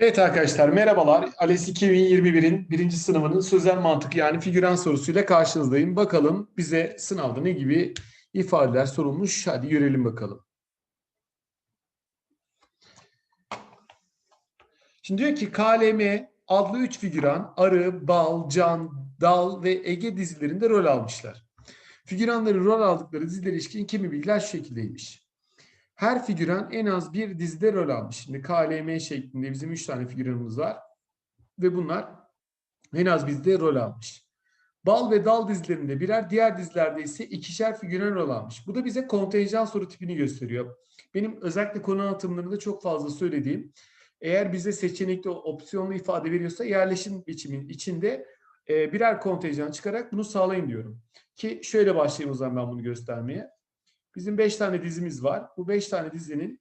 Evet arkadaşlar merhabalar. ALES 2021'in birinci sınıfının sözel mantık yani figüran sorusuyla karşınızdayım. Bakalım bize sınavda ne gibi ifadeler sorulmuş. Hadi görelim bakalım. Şimdi diyor ki KLM adlı üç figüran Arı, Bal, Can, Dal ve Ege dizilerinde rol almışlar. Figüranların rol aldıkları dizilere ilişkin kimi bilgiler şu şekildeymiş. Her figüran en az bir dizide rol almış. Şimdi KLM şeklinde bizim üç tane figüranımız var. Ve bunlar en az bizde rol almış. Bal ve dal dizilerinde birer, diğer dizilerde ise ikişer figüran rol almış. Bu da bize kontenjan soru tipini gösteriyor. Benim özellikle konu anlatımlarında çok fazla söylediğim, eğer bize seçenekli opsiyonlu ifade veriyorsa yerleşim biçimin içinde e, birer kontenjan çıkarak bunu sağlayın diyorum. Ki şöyle başlayayım o zaman ben bunu göstermeye. Bizim 5 tane dizimiz var. Bu 5 tane dizinin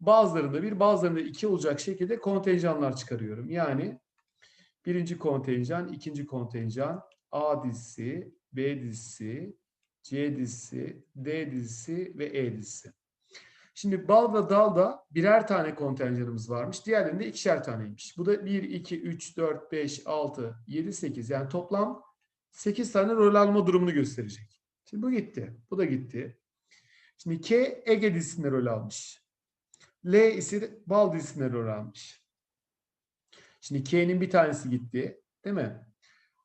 bazılarında bir, bazılarında iki olacak şekilde kontenjanlar çıkarıyorum. Yani birinci kontenjan, ikinci kontenjan, A dizisi, B dizisi, C dizisi, D dizisi ve E dizisi. Şimdi bal ve dalda birer tane kontenjanımız varmış. Diğerlerinde ikişer taneymiş. Bu da 1, 2, 3, 4, 5, 6, 7, 8. Yani toplam 8 tane rol alma durumunu gösterecek. Şimdi bu gitti. Bu da gitti. Şimdi K Ege dizisinde rol almış. L ise Bal dizisinde rol almış. Şimdi K'nin bir tanesi gitti. Değil mi?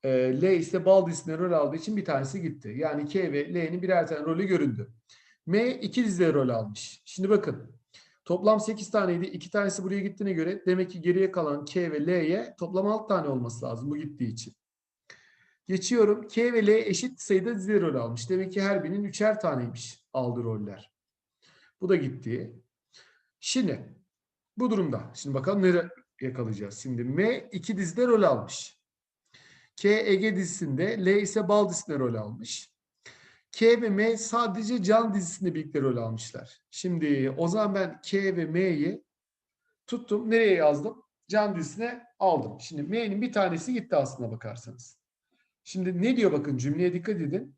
Ee, L ise Bal dizisinde rol aldığı için bir tanesi gitti. Yani K ve L'nin birer tane rolü göründü. M iki dizide rol almış. Şimdi bakın. Toplam 8 taneydi. 2 tanesi buraya gittiğine göre demek ki geriye kalan K ve L'ye toplam 6 tane olması lazım bu gittiği için. Geçiyorum. K ve L eşit sayıda dizide rol almış. Demek ki her birinin üçer taneymiş aldığı roller. Bu da gitti. Şimdi bu durumda. Şimdi bakalım nereye yakalayacağız. Şimdi M iki dizide rol almış. K Ege dizisinde, L ise Bal dizisinde rol almış. K ve M sadece Can dizisinde birlikte rol almışlar. Şimdi o zaman ben K ve M'yi tuttum. Nereye yazdım? Can dizisine aldım. Şimdi M'nin bir tanesi gitti aslına bakarsanız. Şimdi ne diyor bakın cümleye dikkat edin.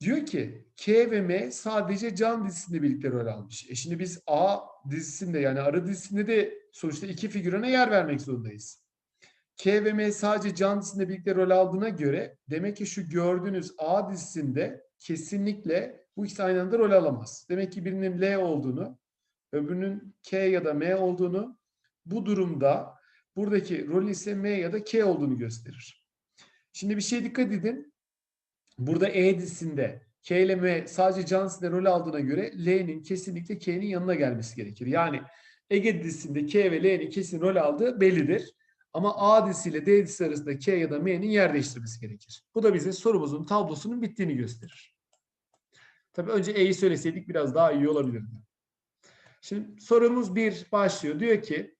Diyor ki K ve M sadece Can dizisinde birlikte rol almış. E şimdi biz A dizisinde yani Arı dizisinde de sonuçta iki figürana yer vermek zorundayız. K ve M sadece Can dizisinde birlikte rol aldığına göre demek ki şu gördüğünüz A dizisinde kesinlikle bu ikisi aynı anda rol alamaz. Demek ki birinin L olduğunu, öbürünün K ya da M olduğunu bu durumda buradaki rol ise M ya da K olduğunu gösterir. Şimdi bir şeye dikkat edin. Burada E dizisinde K ile M sadece dizisinde rol aldığına göre L'nin kesinlikle K'nin yanına gelmesi gerekir. Yani Ege dizisinde K ve L'nin kesin rol aldığı bellidir. Ama A dizisi ile D dizisi arasında K ya da M'nin yer değiştirmesi gerekir. Bu da bize sorumuzun tablosunun bittiğini gösterir. Tabii önce E'yi söyleseydik biraz daha iyi olabilirdi. Şimdi sorumuz bir başlıyor. Diyor ki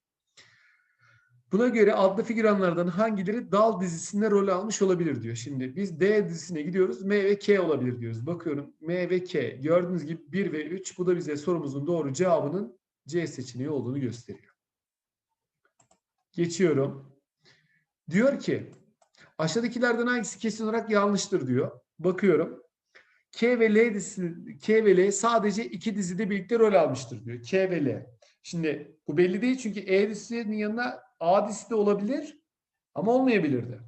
buna göre adlı figüranlardan hangileri dal dizisinde rol almış olabilir diyor. Şimdi biz D dizisine gidiyoruz. M ve K olabilir diyoruz. Bakıyorum M ve K. Gördüğünüz gibi 1 ve 3. Bu da bize sorumuzun doğru cevabının C seçeneği olduğunu gösteriyor. Geçiyorum. Diyor ki aşağıdakilerden hangisi kesin olarak yanlıştır diyor. Bakıyorum. K ve L dizisi, K ve L sadece iki dizide birlikte rol almıştır diyor. K ve L. Şimdi bu belli değil çünkü E dizisinin yanına A dizisi de olabilir ama olmayabilir de.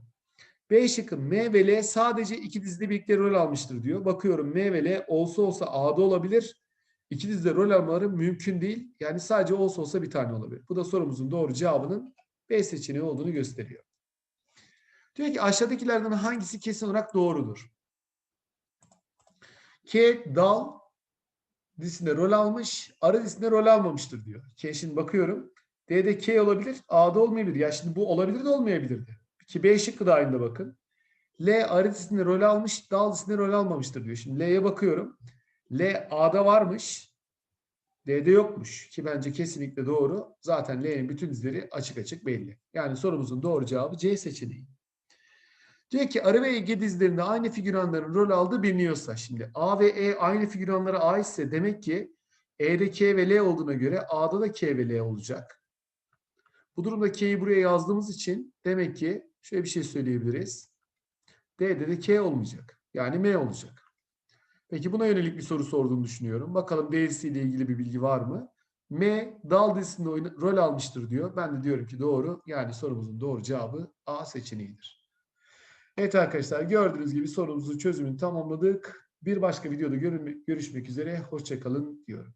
B şıkkı M ve L sadece iki dizide birlikte rol almıştır diyor. Bakıyorum M ve L olsa olsa A'da olabilir. İki dizide rol almaları mümkün değil. Yani sadece olsa olsa bir tane olabilir. Bu da sorumuzun doğru cevabının B seçeneği olduğunu gösteriyor. Diyor ki aşağıdakilerden hangisi kesin olarak doğrudur? K dal dizisinde rol almış, arı dizisinde rol almamıştır diyor. K şimdi bakıyorum. D'de K olabilir, A'da olmayabilir. Ya şimdi bu olabilir de olmayabilir de. Ki B şıkkı da aynı bakın. L arı dizisinde rol almış, dal dizisinde rol almamıştır diyor. Şimdi L'ye bakıyorum. L A'da varmış. D'de yokmuş ki bence kesinlikle doğru. Zaten L'nin bütün dizleri açık açık belli. Yani sorumuzun doğru cevabı C seçeneği. Diyor ki arı ve Ege dizilerinde aynı figüranların rol aldığı biliniyorsa şimdi A ve E aynı figüranlara aitse demek ki E'de K ve L olduğuna göre A'da da K ve L olacak. Bu durumda K'yi buraya yazdığımız için demek ki şöyle bir şey söyleyebiliriz. D'de de K olmayacak. Yani M olacak. Peki buna yönelik bir soru sorduğunu düşünüyorum. Bakalım D ile ilgili bir bilgi var mı? M dal dizisinde rol almıştır diyor. Ben de diyorum ki doğru. Yani sorumuzun doğru cevabı A seçeneğidir. Evet arkadaşlar gördüğünüz gibi sorumuzun çözümünü tamamladık. Bir başka videoda görüşmek üzere. Hoşçakalın diyorum.